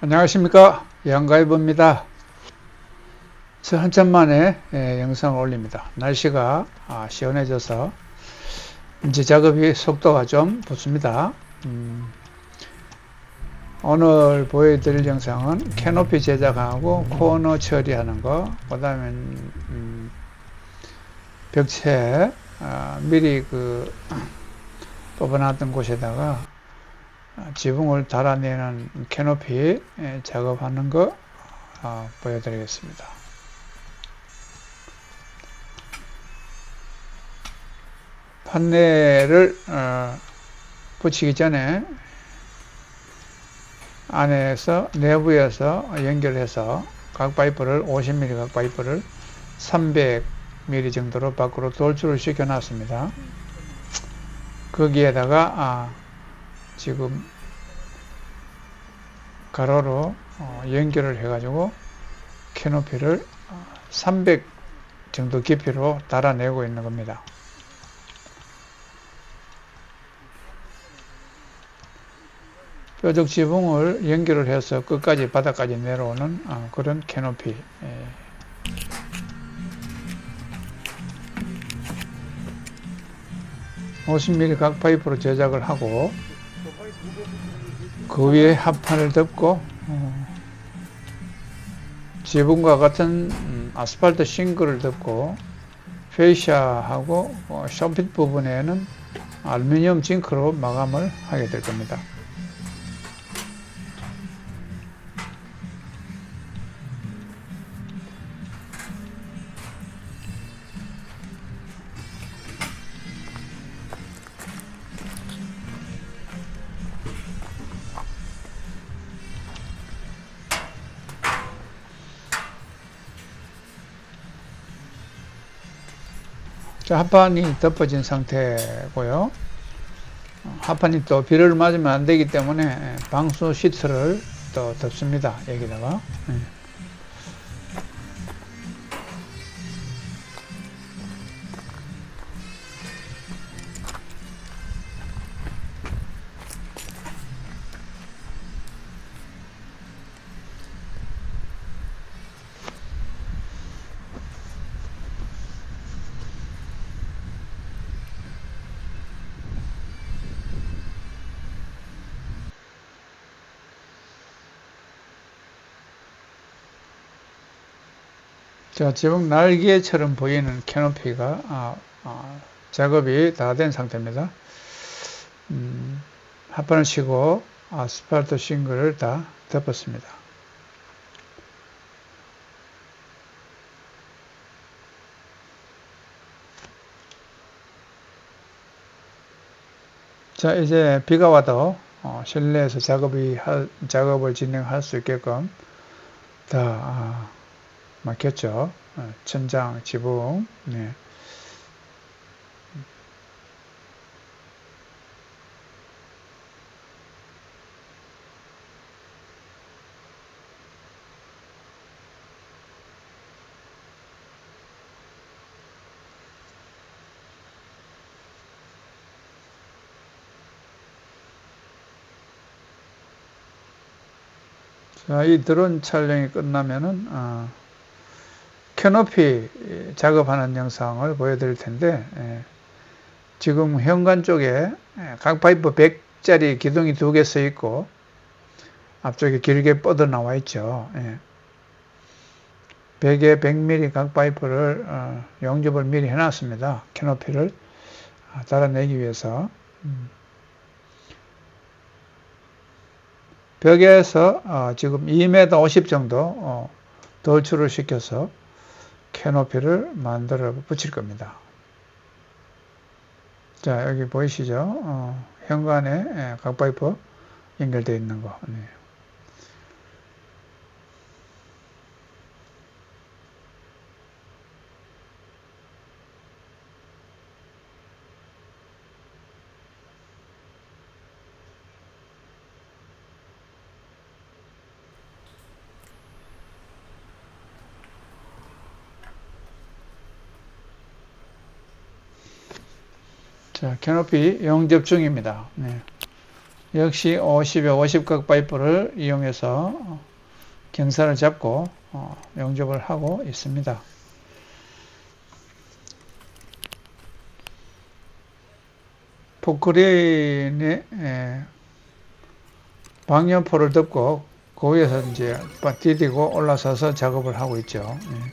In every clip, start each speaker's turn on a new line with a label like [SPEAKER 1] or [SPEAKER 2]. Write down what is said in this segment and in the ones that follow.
[SPEAKER 1] 안녕하십니까? 양가이버입니다. 저 한참 만에 예, 영상을 올립니다. 날씨가 아, 시원해져서 이제 작업이 속도가 좀 붙습니다. 음, 오늘 보여드릴 영상은 캐노피 제작하고 코너 처리하는 거그 다음에 음, 벽체 아, 미리 그 뽑아놨던 곳에다가 지붕을 달아내는 캐노피 예, 작업하는 거 어, 보여드리겠습니다. 판넬을 어, 붙이기 전에 안에서 내부에서 연결해서 각 파이프를 50mm 각 파이프를 300mm 정도로 밖으로 돌출을 시켜 놨습니다. 거기에다가 아, 지금 가로로 어, 연결을 해가지고 캐노피를 300 정도 깊이로 달아내고 있는 겁니다. 뾰족 지붕을 연결을 해서 끝까지 바닥까지 내려오는 어, 그런 캐노피 (50mm) 각 파이프로 제작을 하고 그 위에 합판을 덮고 어, 지붕과 같은 음, 아스팔트 싱글을 덮고 페이샤하고 어, 쇼핏 부분에는 알루미늄 징크로 마감을 하게 될 겁니다. 자, 합판이 덮어진 상태고요. 어, 합판이 또 비를 맞으면 안 되기 때문에 방수 시트를 또 덮습니다. 여기다가. 자, 지금 날개처럼 보이는 캐노피가 아, 아, 작업이 다 된 상태입니다. 음, 합판을 치고 아스팔트 싱글을 다 덮었습니다. 자, 이제 비가 와도 어, 실내에서 작업이 할, 작업을 진행할 수 있게끔 다 아, 막혔죠. 어, 천장, 지붕. 네. 자, 이 드론 촬영이 끝나면은, 어, 캐노피 작업하는 영상을 보여드릴 텐데 예, 지금 현관 쪽에 예, 각 파이프 100짜리 기둥이 두개서 있고 앞쪽에 길게 뻗어 나와 있죠. 예. 100에 100mm 각 파이프를 어, 용접을 미리 해놨습니다. 캐노피를 아, 달아내기 위해서 음. 벽에서 어, 지금 2m 50 정도 어, 돌출을 시켜서 캐노피를 만들어 붙일 겁니다. 자, 여기 보이시죠? 어, 현관에 예, 각 파이프 연결되어 있는 거. 네. 자, 캐노피 영접 중입니다. 네. 역시 50에 50각 파이프를 이용해서 경사를 잡고 어, 영접을 하고 있습니다. 포크레인에 방염포를 덮고 그 위에서 이제 디디고 올라서서 작업을 하고 있죠. 예.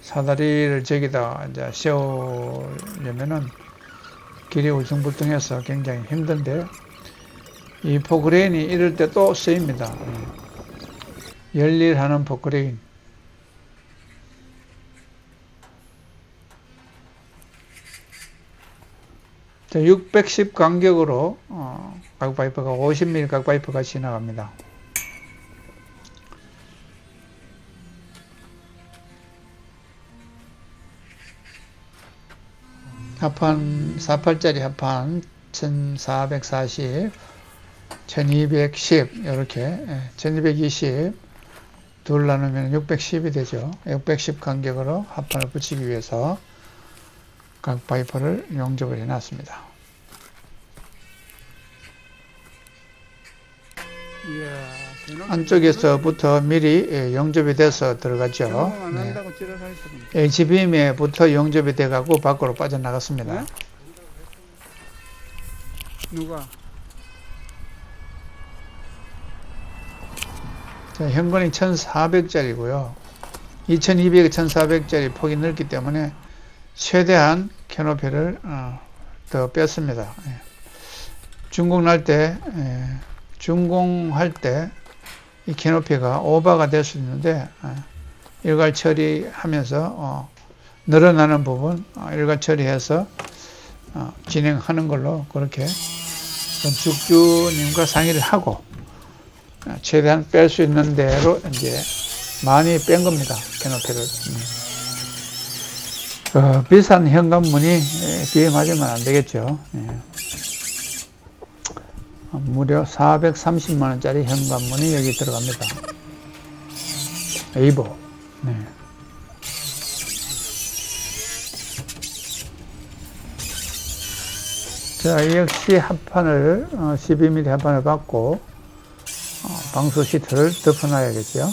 [SPEAKER 1] 사다리를 저기다 이제 씌우려면은 길이 울퉁불퉁해서 굉장히 힘든데 이 포크레인이 이럴 때 또 쓰입니다. 예. 열일하는 포크레인. 자, 610 간격으로 어, 각파이프가 50mm 각파이프가 지나갑니다. 합판 48짜리 합판 1440 1210 이렇게 1220 둘 나누면 610이 되죠. 610 간격으로 합판을 붙이기 위해서 각 파이프를 용접을 해놨습니다. 안쪽에서부터 미리 예, 용접이 돼서 들어갔죠. 네. HBM에부터 용접이 돼가고 밖으로 빠져나갔습니다.
[SPEAKER 2] 네? 누가?
[SPEAKER 1] 자, 현관이 1400짜리고요. 2200, 1400짜리 폭이 넓기 때문에 최대한 캐노피를 어, 더 뺐습니다. 예. 준공 날 때, 예, 준공할 때 이 캐노피가 오버가 될 수 있는데 어, 일괄 처리하면서 어, 늘어나는 부분 어, 일괄 처리해서 어, 진행하는 걸로 그렇게 건축주님과 상의를 하고 어, 최대한 뺄 수 있는 대로 이제 많이 뺀 겁니다. 캐노피를. 음. 어, 비싼 현관문이 에, 비에 맞으면 안 되겠죠. 예. 어, 무려 430만원짜리 현관문이 여기 들어갑니다. 에이보. 네. 자, 역시 합판을, 어, 12mm 합판을 받고, 어, 방수 시트를 덮어놔야겠죠.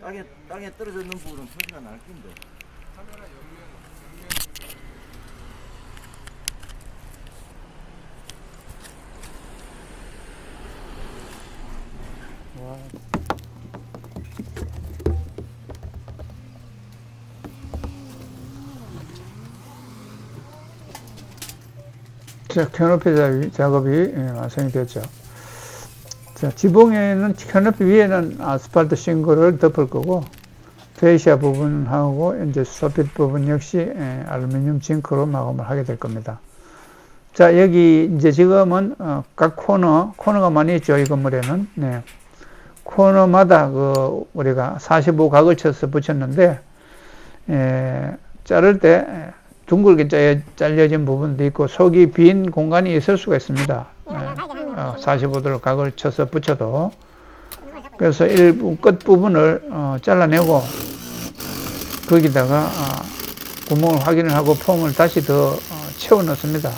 [SPEAKER 3] 땅에 땅에 떨어져 있는 부분은 소리가 날 텐데.
[SPEAKER 1] 자, 캐노피 자- 작업이 예, 완성이 됐죠. 자, 지붕에는 캐노피 위에는 아스팔트 싱글을 덮을 거고, 페이시아 부분하고 이제 소핏 부분 역시 예, 알루미늄 징크로 마감을 하게 될 겁니다. 자, 여기 이제 지금은 어, 각 코너, 코너가 많이 있죠, 이 건물에는. 네. 코너마다 그 우리가 45각을 쳐서 붙였는데, 에, 자를 때 에, 둥글게 짜- 잘려진 부분도 있고 속이 빈 공간이 있을 수가 있습니다. 어, 45도로 각을 쳐서 붙여도. 그래서 일부 끝 부분을 어, 잘라내고 거기다가 어, 구멍을 확인을 하고 폼을 다시 더 어, 채워 넣습니다.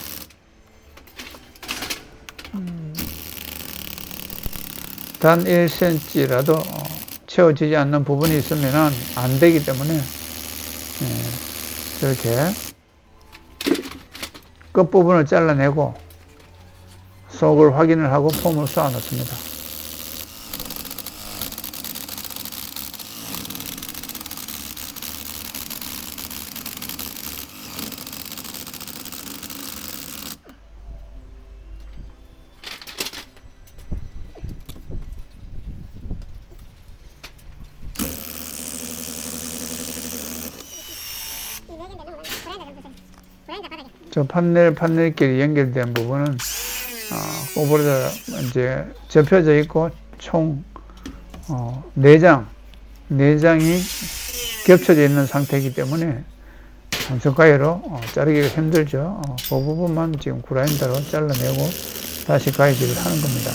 [SPEAKER 1] 음, 단 1cm라도 채워지지 않는 부분이 있으면 안 되기 때문에 예, 이렇게 끝부분을 잘라내고 속을 확인을 하고 폼을 쏘아 넣습니다. 저 판넬 판넬끼리 연결된 부분은 어, 꼬부러져 이제 접혀져 있고 총 어, 내장 내장이 겹쳐져 있는 상태이기 때문에 손가위로 어, 자르기가 힘들죠. 어, 그 부분만 지금 그라인더로 잘라내고 다시 가위질을 하는 겁니다.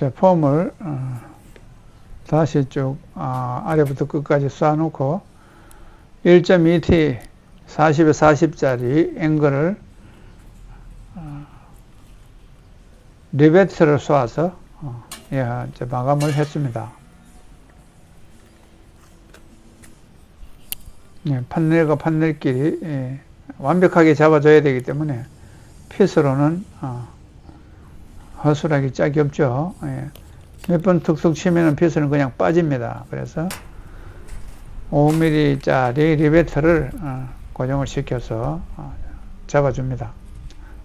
[SPEAKER 1] 자, 폼을 어, 다시 쭉 아, 아래부터 끝까지 쏴놓고 1.2T 40에 40짜리 앵글을 어, 리베트를 쏘아서 어, 예, 이제 마감을 했습니다. 예, 판넬과 판넬끼리 예, 완벽하게 잡아줘야 되기 때문에 핏으로는 어, 허술하게 짝이 없죠. 예. 몇번 툭툭 치면은 핏은 그냥 빠집니다. 그래서 5mm짜리 리베터를 어, 고정을 시켜서 어, 잡아줍니다.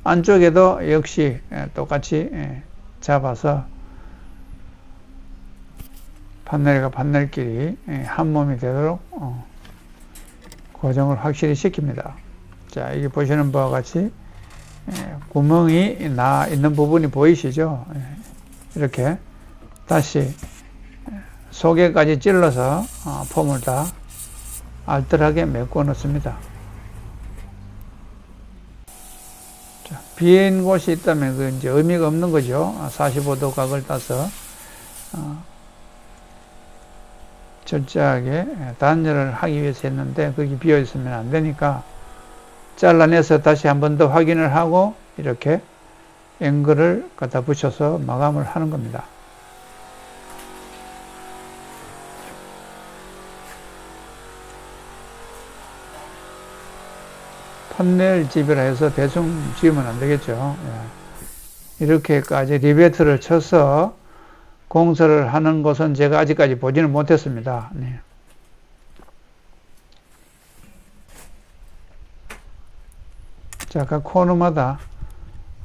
[SPEAKER 1] 안쪽에도 역시 예, 똑같이 예, 잡아서 판넬과 판넬끼리 예, 한 몸이 되도록 어, 고정을 확실히 시킵니다. 자, 이게 보시는 바와 같이 예, 구멍이 나 있는 부분이 보이시죠? 예, 이렇게 다시 속에까지 찔러서 어, 폼을 다 알뜰하게 메꿔 놓습니다. 자, 비인 곳이 있다면 그 이제 의미가 없는 거죠. 45도 각을 따서 어, 철저하게 단열을 하기 위해서 했는데 거기 비어 있으면 안 되니까 잘라내서 다시 한 번 더 확인을 하고 이렇게 앵글을 갖다 붙여서 마감을 하는 겁니다. 판넬 집이라 해서 대충 지으면 안 되겠죠. 예. 이렇게까지 리베트를 쳐서 공사를 하는 것은 제가 아직까지 보지는 못했습니다. 네. 자, 각 코너마다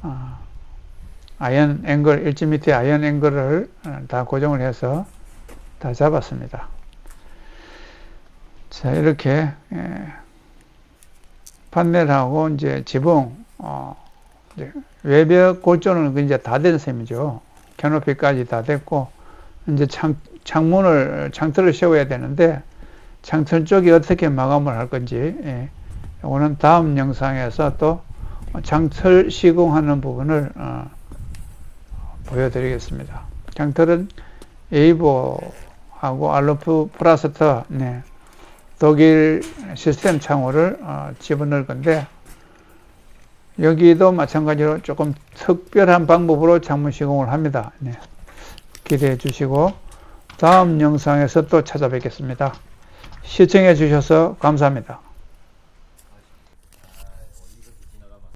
[SPEAKER 1] 아, 아이언 앵글, 1.2T 아이언 앵글을 어, 다 고정을 해서 다 잡았습니다. 자, 이렇게 예, 판넬하고 이제 지붕, 어, 이제 외벽 골조는 이제 다 된 셈이죠. 캐노피까지 다 됐고 이제 창, 창문을 창틀을 세워야 되는데 창틀 쪽이 어떻게 마감을 할 건지 예, 이거는 다음 영상에서 또 창틀 시공하는 부분을 어, 보여드리겠습니다. 창틀은 에이보하고 알루프 프라스터 네, 독일 시스템 창호를 어, 집어넣을 건데 여기도 마찬가지로 조금 특별한 방법으로 창문 시공을 합니다. 네. 기대해 주시고 다음 영상에서 또 찾아뵙겠습니다. 시청해 주셔서 감사합니다.